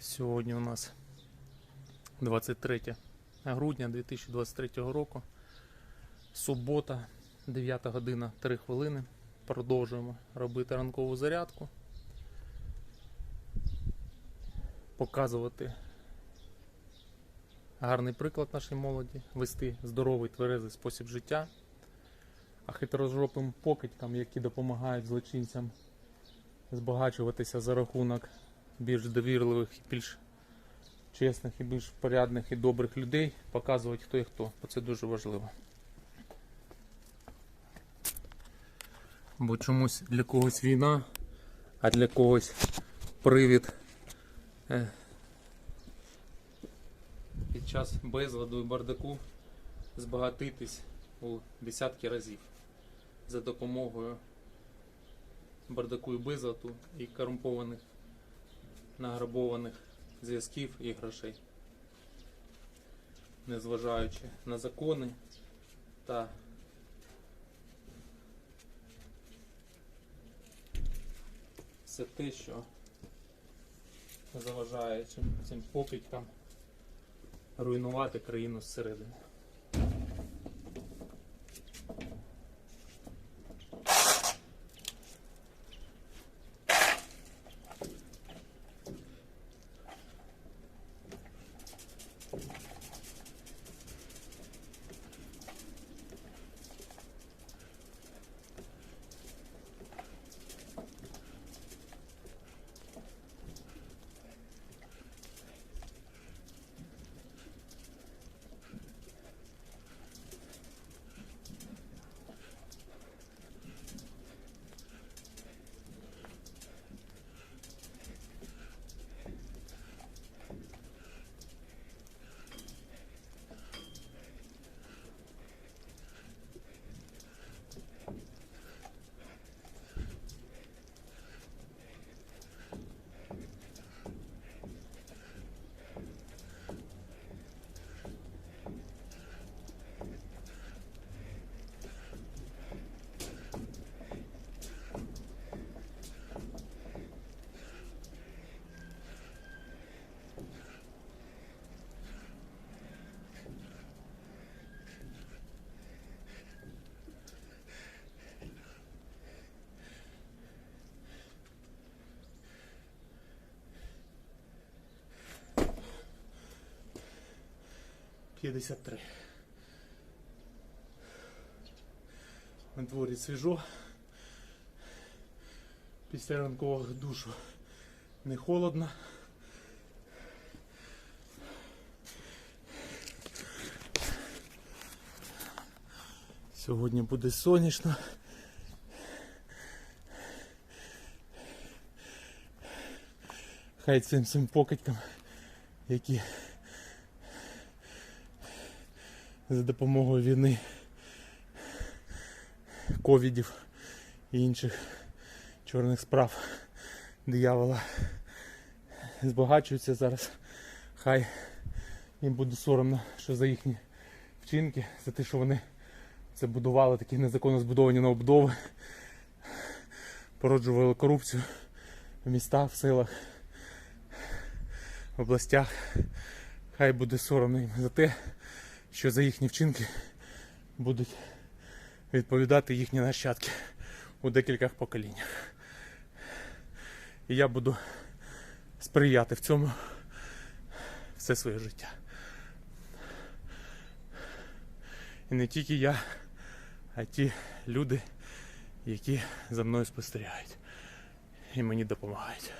Сьогодні у нас 23 грудня 2023 року. Субота, 9 година 3 хвилини. Продовжуємо робити ранкову зарядку. Показувати гарний приклад нашій молоді, вести здоровий тверезий спосіб життя. А хитрожопим покидькам, які допомагають злочинцям збагачуватися за рахунок більш довірливих, більш чесних і більш порядних і добрих людей, показувати хто і хто, бо це дуже важливо. Бо чомусь для когось війна, а для когось привід е, під час безладу і бардаку збагатитись у десятки разів за допомогою бардаку і безладу і корумпованих награбованих зв'язків і грошей, незважаючи на закони та все те, що заважає цим, цим покидькам руйнувати країну зсередини. П'ятдесят три. На дворі свіжо. Після ранкового душу не холодно. Сьогодні буде сонячно. Хай цим цим покидькам, які за допомогою війни, ковідів і інших чорних справ диявола збагачуються зараз. Хай їм буде соромно, що за їхні вчинки, за те, що вони це будували такі незаконно збудовані новобудови, породжували корупцію в містах, в селах, в областях. Хай буде соромно їм за те, що за їхні вчинки будуть відповідати їхні нащадки у декількох поколіннях. І я буду сприяти в цьому все своє життя. І не тільки я, а ті люди, які за мною спостерігають і мені допомагають.